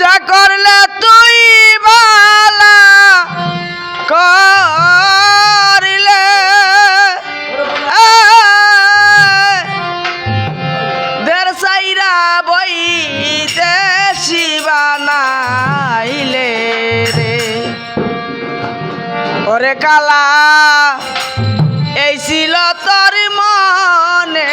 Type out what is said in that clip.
যা করলে তুই বালা করিলে। দের সাইরা বই দেশি বানাইলে রে। ওরে কালা, এই ছিল তোর মনে।